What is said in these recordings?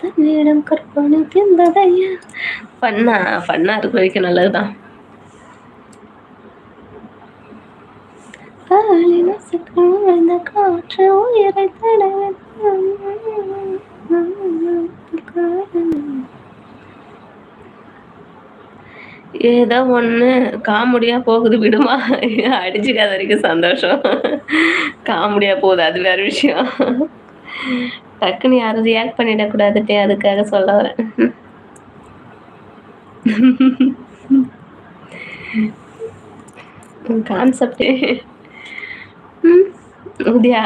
தன்னிடம் கற்பனை தின்பதையா பண்ணா பண்ணா இருக்க வரைக்கும் நல்லதுதான். காலின சிக்கல் காற்று உயிரை ஏதோ ஒன்று காமெடியாக போகுது விடுமா? அடிச்சுக்காத வரைக்கும் சந்தோஷம். காமெடியாக போகுது அது வேறு விஷயம். டக்குன்னு யாரும் ரியாக்ட் பண்ணிடக்கூடாதுட்டே அதுக்காக சொல்ல வரேன். கான்செப்டே ம் அப்படியா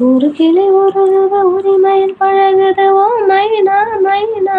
ஒரு கிளி ஒரு உரிமையில் பழகுது ஓ மைனா மைனா.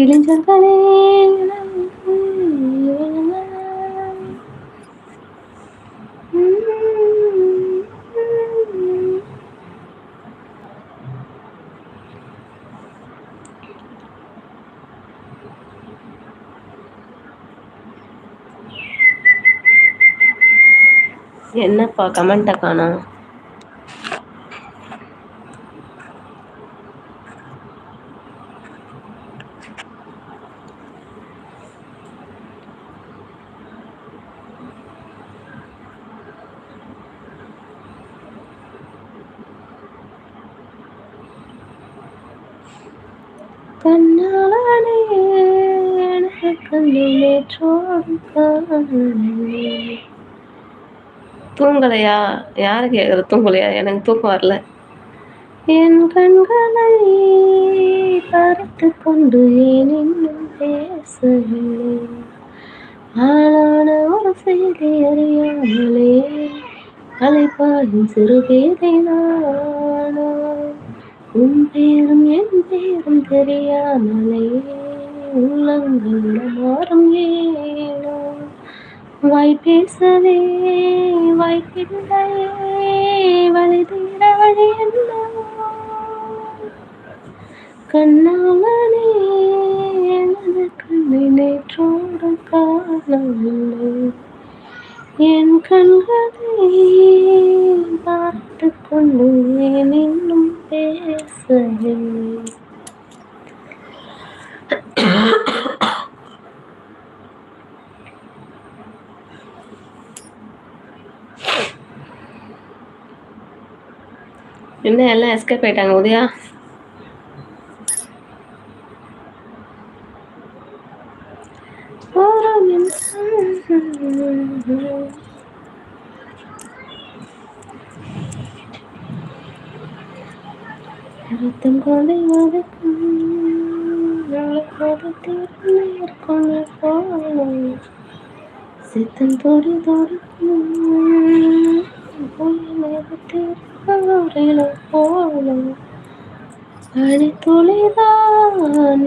கிழிஞ்சங்களே என்னப்பா கமெண்ட்டை காணா கண்ணாலே எனக்கு தூங்கலையா? யாரு கேக்குற தூங்கலையா? எனக்கு தூக்கம் வரல. என் கண்களை பறித்து கொண்டு ஏன் இன்னும் பேசவில்லை? ஆளான ஒரு செய்தி அறியாமலே அலைப்பாயும் சிறு பேதை உன் பேரும் என் பேரும் தெரியாமலே உள்ளங்கள் மாறும் ஏனோ? வாய் பேசவே வாய்ப்பில்லையே வழி தீர வழி என்ன? கண்ணாமலே எனது கண்ணை நேற்றோடு காணவில்லை. என் கண்களை பார்த்து கொண்டு ஏன் இன்னும் பேசவில்லை என்ன எல்லாம் எஸ்கேப் ஆயிட்டாங்க உதயா? ஒரு நிமிஷம். ரத்தம் கொலை வதக்கும் மேற்கொண்டு போகணும் சித்தம் தொடி தொடுக்கும் போகணும் அடித்துளிதான்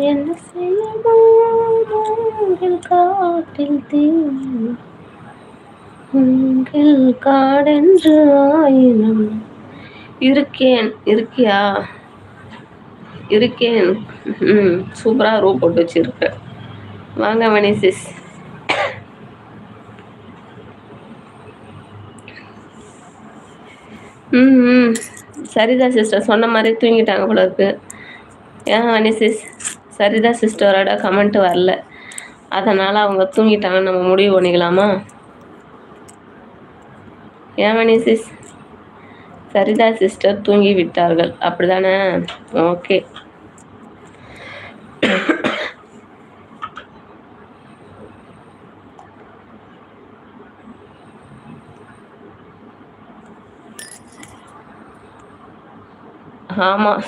என்ன செய்யும் காட்டில் தீ உங்கள் காடென்று ஆயினம் இருக்கேன் இருக்கியா? இருக்கேன். ம் சூப்பராக ரூ போட்டு வச்சுருக்க. வாங்க மணி சிஸ் ம் ம் சரிதான் சிஸ்டர் சொன்ன மாதிரி தூங்கிட்டாங்க போல இருக்கு. ஏன் மணி சிஸ் சரிதான் சிஸ்டரோட கமெண்ட் வரல. அதனால் அவங்க தூங்கிட்டாங்கன்னு நம்ம முடிவு பண்ணிக்கலாமா? ஏன் மணி சிஸ் சரிதா சிஸ்டர் தூங்கி விட்டார்கள் அப்படிதானே? ஓகே. ஆமாம்